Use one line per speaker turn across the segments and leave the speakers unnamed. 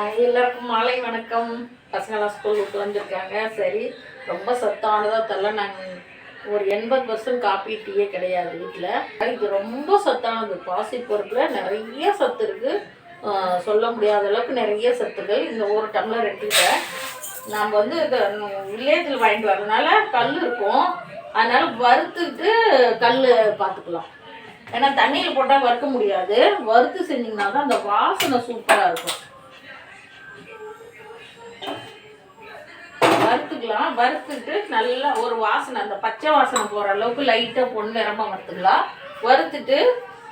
எல்லாருக்கும் மாலை வணக்கம். பசங்களாம் ஸ்கூல் விட்டு வந்திருக்காங்க. சரி ரொம்ப சத்தானதாக தெரில. நாங்கள் ஒரு எண்பது பர்சன்ட் காப்பி டீயே கிடையாது வீட்டில் இது ரொம்ப சத்தானது. பாசி பொருட்கள் நிறைய சத்து இருக்குது சொல்ல முடியாத அளவுக்கு நிறைய சத்துக்கள் இந்த ஒரு டம்ளர் எடுத்துக்கிட்டேன். நாம் வந்து இந்த வில்லேஜில் வாங்கிட்டு வரதுனால கல் இருக்கும். அதனால் வறுத்துட்டு கல் பார்த்துக்கலாம் ஏன்னா தண்ணியில் போட்டால் வறுக்க முடியாது. வறுத்து செஞ்சிங்கன்னா தான் அந்த வாசனை சூப்பராக இருக்கும். வறுத்துக்கலாம். வறுத்துட்டு நல்லா ஒரு வாசனை அந்த பச்சை வாசனை போகிற அளவுக்கு லைட்டாக பொண்ணு நிறமா வறுத்துக்கலாம். வறுத்துட்டு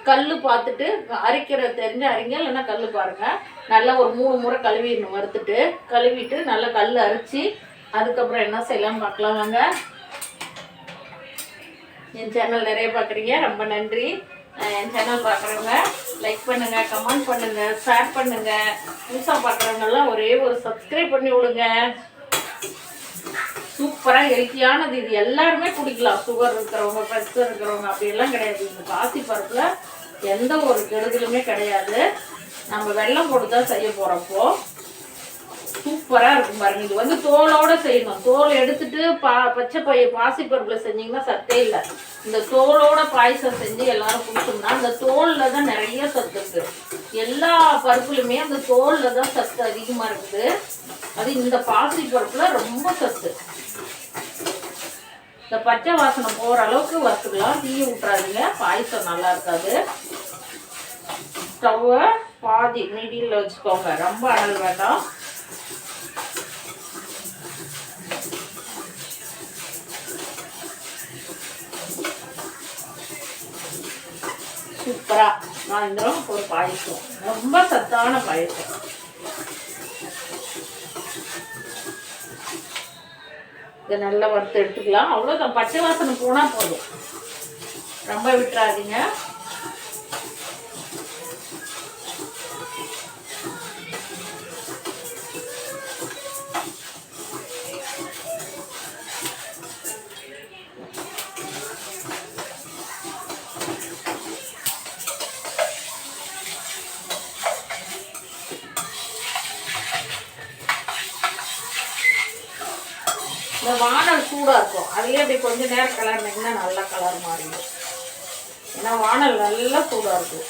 கல் பார்த்துட்டு அரைக்கிற தெரிஞ்ச அரைங்க இல்லைன்னா கல் பாருங்கள் நல்லா ஒரு மூணு முறை கழுவிடணும் வறுத்துட்டு. கழுவிட்டு நல்லா கல் அரைச்சி அதுக்கப்புறம் என்ன செய்யலாம் பார்க்கலாம் வாங்க. என் சேனல் நிறைய பார்க்குறீங்க ரொம்ப நன்றி. என் சேனல் பார்க்குறவங்க லைக் பண்ணுங்கள் கமெண்ட் பண்ணுங்கள் ஷேர் பண்ணுங்கள் புதுசாக பார்க்குறவங்கெல்லாம் ஒரே ஒரு சப்ஸ்கிரைப் பண்ணி விடுங்க. சூப்பராக ஹெல்த்தியானது. இது எல்லாருமே குடிக்கலாம். சுகர் இருக்கிறவங்க ப்ரெஷர் இருக்கிறவங்க அப்படியெல்லாம் கிடையாது. இந்த பாசி பருப்பில் எந்த ஒரு கெடுதலுமே கிடையாது. நம்ம வெள்ளம் போட்டு தான் செய்ய போகிறப்போ சூப்பராக இருக்கும் பாருங்க. இது வந்து தோலோட செய்யணும். தோல் எடுத்துட்டு பா பச்சை பைய பாசி பருப்பில் செஞ்சீங்கன்னா சத்தே இல்லை. இந்த தோலோட பாயசம் செஞ்சு எல்லாரும் குடிச்சோம்னா அந்த தோலில் தான் நிறைய சத்து இருக்கு. எல்லா பருப்புலையுமே அந்த தோலில் தான் சத்து அதிகமாக இருக்குது. அது இந்த பாசி பருப்பில் ரொம்ப சத்து. இந்த பச்சை வாசனை போகிற அளவுக்கு வறுத்துக்கலாம். தீய விட்றாதீங்க பாயசம் நல்லா இருக்காது. ஸ்டவ்வை பாதி மீடியில் வச்சுக்கோங்க. ரொம்ப அனல் வேண்டாம். சூப்பராக சாயந்தரம் ஒரு பாயசம். ரொம்ப சத்தான பாயசம். இதை நல்லா வறுத்து எடுத்துக்கலாம். அவ்வளோதான் பச்சை வாசனை போனால் போதும். ரொம்ப விட்டுறாதீங்க. இந்த வானல் சூடாக இருக்கும். அதுலேயே அப்படி கொஞ்சம் நேரம் கலர்னிங்கன்னா நல்லா கலர் மாறிடும் ஏன்னா வானல் நல்லா சூடாக இருக்கும்.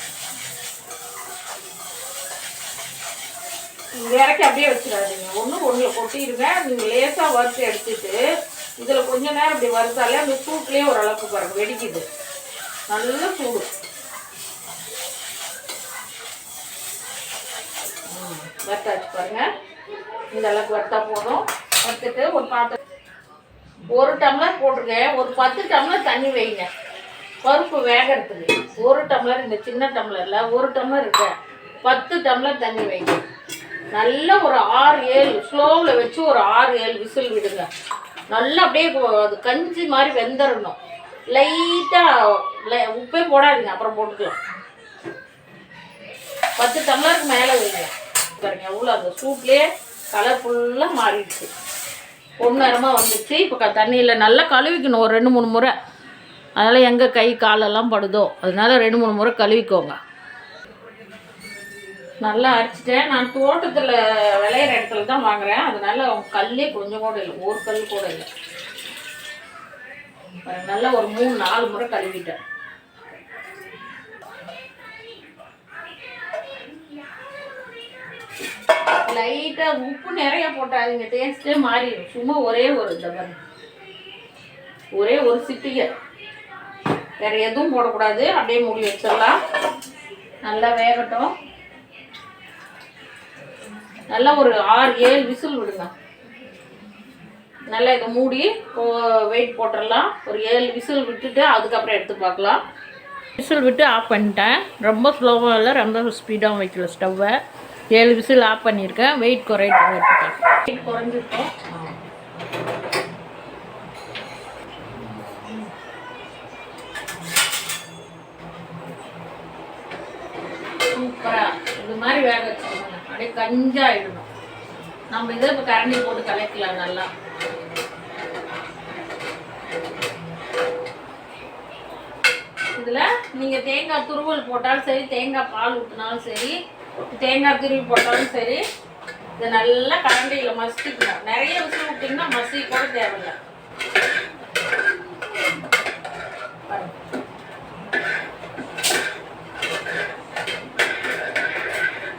இறக்கி அப்படியே வச்சிடாதீங்க. ஒன்று ஒன்றில் கொட்டிடுங்க. நீங்கள் லேசாக வறுத்து எடுத்துட்டு இதில் கொஞ்ச நேரம் இப்படி வறுத்தாலே அந்த சூட்லேயே ஓரளவுக்கு பாருங்க வெடிக்குது. நல்ல சூடு. ம், வறுத்தாச்சு பாருங்க. இந்த அளவுக்கு வறுத்தா போதும். வறுத்துட்டு ஒரு பாத்திரம் ஒரு டம்ளர் போட்டிருக்கேன். ஒரு பத்து டம்ளர் தண்ணி வைங்க. பருப்பு வேகிறதுக்கு. ஒரு டம்ளர் இந்த சின்ன டம்ளரில் ஒரு டம்ளர் இருக்க. பத்து டம்ளர் தண்ணி வைங்க. நல்லா ஒரு ஆறு ஏழு ஸ்லோவில் வச்சு ஒரு ஆறு ஏழு விசில் விடுங்க. நல்லா அப்படியே அது கஞ்சி மாதிரி வெந்துடணும் லைட்டாக உப்பே போடாதீங்க. அப்புறம் போட்டுக்கலாம். பத்து டம்ளருக்கு மேலே வைங்க. பாருங்க எவ்வளோ அந்த சூட்லேயே கலர் ஃபுல்லாக மாறிடுச்சு. பொன்னரமாக வந்துச்சு. இப்போ தண்ணியில் நல்லா கழுவிக்கணும். ஒரு ரெண்டு மூணு முறை. அதனால் எங்கே கை காலெல்லாம் படுதோ. அதனால ரெண்டு மூணு முறை கழுவிக்கோங்க. நல்லா அரைச்சிட்டேன். நான் தோட்டத்தில் விளையிற இடத்துல தான் வாங்குறேன். அதனால கல்லே கொஞ்சம் கூட இல்லை. ஒரு கல் கூட இல்லை. நல்லா ஒரு மூணு நாலு முறை கழுவிட்டேன். லைட்டாக உப்பு நிறைய போட்டாதீங்க. டேஸ்ட்டே மாறிடும். சும்மா ஒரே ஒரு இந்த ஒரே ஒரு சிட்டிகை. வேற எதுவும் போடக்கூடாது. அப்படியே மூடி வச்சிடலாம். நல்லா வேகட்டும். நல்லா ஒரு ஆறு ஏழு விசில் விடுங்க. நல்லா இதை மூடி வெயிட் போட்டுடலாம். ஒரு ஏழு விசில் விட்டுட்டு அதுக்கப்புறம் எடுத்து பார்க்கலாம். விசில் விட்டு ஆஃப் பண்ணிட்டேன். ரொம்ப ஸ்லோவாக இல்லை. ரொம்ப ஸ்பீடாகவும் வைக்கல ஸ்டவ்வை ஏழு விசில் ஆஃப் பண்ணியிருக்கேன். வெயிட் குறையிட்டு வெயிட் குறைஞ்சிருக்கோம். சூப்பராக இது மாதிரி வேக வச்சுக்கோங்க. அப்படியே கஞ்சாயிடணும். நம்ம இதை இப்போ கரண்டி போட்டு கலக்கலாம் நல்லா. இதில் நீங்கள் தேங்காய் துருவல் போட்டாலும் சரி தேங்காய் பால் ஊற்றினாலும் சரி தேங்காய் துருவி போட்டாலும் சரி இதை நல்லா கரண்டியில் மசிக்கணும். நிறைய விசில் விட்டிங்கன்னா மசி கூட தேவையில்லை.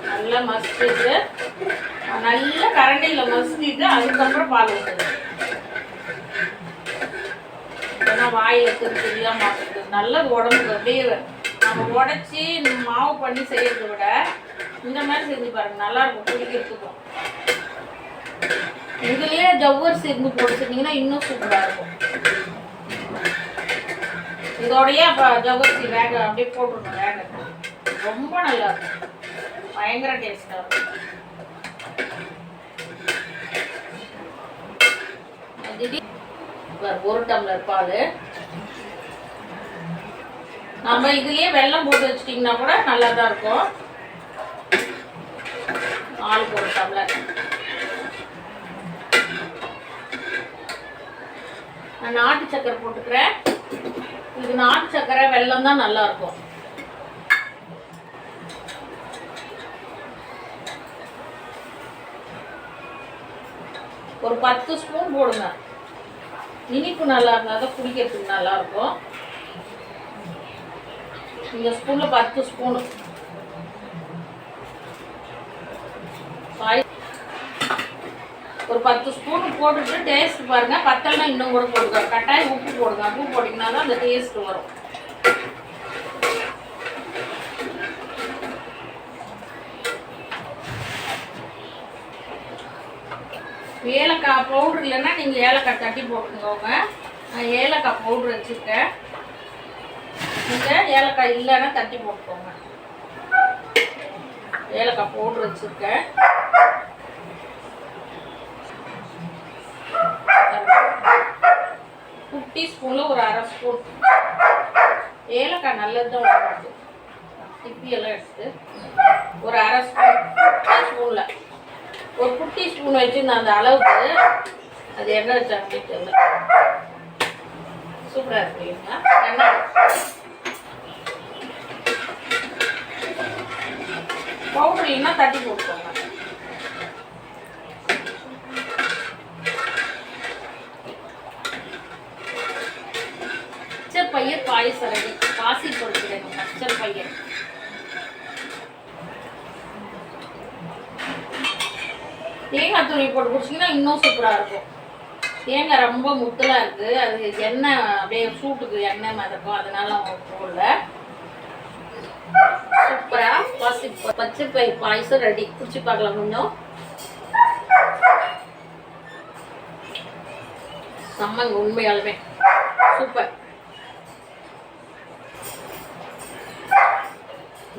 நல்லா மசிச்சுட்டு நல்லா கரண்டியில் மசிச்சுட்டு அதுக்கப்புறம் பால் ஊற்றுது ஏன்னா வாயில் திருச்சியாக மாற்றுறது நல்லது உடம்புக்கு அப்படியே நம்ம உடச்சி மாவு பண்ணி செய்யறதை விட இந்த மாதிரி செஞ்சு பாருங்க. நல்லா இருக்கும் குடிக்கிறதுக்கும் இதுலயே ஜவ்வரிசி இருந்து போட்டுருந்தீங்கன்னா இன்னும் சூப்பராக இருக்கும். இதோடையே அப்போ ஜவ்வரிசி வேக அப்படியே போட்டுருணும் வேக. ரொம்ப நல்லா இருக்கும். பயங்கர டேஸ்ட்டாக இருக்கும். ஒரு டம்ளர் பால். நம்ம இதுலயே வெள்ளம் போட்டு வச்சிட்டிங்கன்னா கூட நல்லா தான் இருக்கும். ஆளுக்கு ஒரு டம்ளர் நான் நாட்டு சக்கரை போட்டுக்கிறேன். இது நாட்டு சக்கரை வெல்லம் தான் நல்லா இருக்கும். ஒரு பத்து ஸ்பூன் போடுங்க. இனிப்பு நல்லா இருந்தால் தான் குடிக்கிறதுக்கு நல்லா இருக்கும். இந்த ஸ்பூனில் பத்து ஸ்பூனு ஒரு பத்து ஸ்பூன் போட்டுட்டு டேஸ்ட் பாருங்க. பத்தல்னா இன்னும் கூட போடுங்க கட்டாயம் உப்பு போடுங்க. உப்பு போட்டிங்கன்னா தான் அந்த டேஸ்ட் வரும். ஏலக்காய் பவுடர் இல்லைன்னா நீங்கள் ஏலக்காய் தட்டி போட்டுக்கோங்க. நான் ஏலக்காய் பவுடர் வச்சுருக்கேன். நீங்கள் ஏலக்காய் இல்லைன்னா தட்டி போட்டுக்கோங்க. ஏலக்காய் பவுடர் வச்சுருக்கேன். குட்டி ஸ்பூனில் ஒரு அரை ஸ்பூன். ஏலக்காய் நல்லது தான் உடம்புக்கு. சிப்பியெல்லாம் எடுத்து ஒரு அரை ஸ்பூன் ஸ்பூனில். ஒரு குட்டி ஸ்பூன் நான் அந்த அளவுக்கு. அது எண்ணெய் வச்சாங்கன்னு தெரியல சூப்பராக இருக்கு எண்ணெய். பவுடர் இல்லைன்னா தட்டி போட்டு பச்சை பயிர் பாயசம் ரெடி பாசி பொறுக்கிறேன் பச்சை பயிர் தேங்காய் துணி போட்டு குடிச்சிங்கன்னா இன்னும் சூப்பராக இருக்கும். தேங்காய் ரொம்ப முத்தலாக இருக்குது அது எண்ணெய் அப்படியே சூட்டுக்கு எண்ணெய் மிதக்கும். அதனால அவங்க போடல. சூப்பராக பசி பச்சை பை பாயசம் ரெடி. குடிச்சு பார்க்கலாம் கொஞ்சம் செம்மங்க உண்மையாலுமே. சூப்பர்.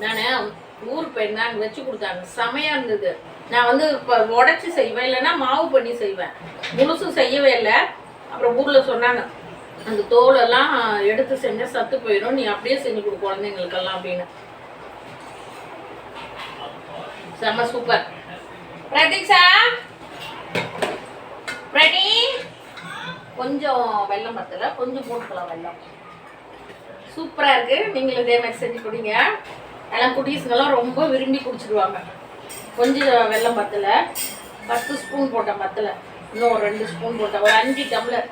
நான் ஊருக்கு போயிருந்தேன் வச்சு கொடுத்தாங்க. செமையாக இருந்தது. நான் வந்து இப்போ உடச்சி செய்வேன் இல்லைன்னா மாவு பண்ணி செய்வேன். முழுசும் செய்யவே இல்லை. அப்புறம் ஊரில் சொன்னாங்க அந்த தோலெல்லாம் எடுத்து செஞ்சால் சத்து போயிடும் நீ அப்படியே செஞ்சு கொடு குழந்தைங்களுக்கெல்லாம் அப்படின்னு. செம்ம சூப்பர் பிரதீக்ஷா? பிரதி? கொஞ்சம் வெள்ளம் பத்தல கொஞ்சம் போட்டுக்கலாம் வெள்ளம். சூப்பராக இருக்கு. நீங்களும் இதே மாதிரி செஞ்சு கொடுங்க. எல்லாம் குட்டீஸுங்கெல்லாம் ரொம்ப விரும்பி குடிச்சிடுவாங்க கொஞ்சம் வெள்ளம் பத்தில் பத்து ஸ்பூன் போட்டேன் பத்தல இன்னும் ஒரு ரெண்டு ஸ்பூன் போட்டேன் ஒரு அஞ்சு டம்ளர்.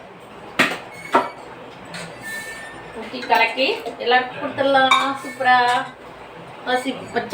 ஊற்றி கலக்கி எல்லாருக்கும் கொடுத்துடலாம். சூப்பராக பசி பச்சை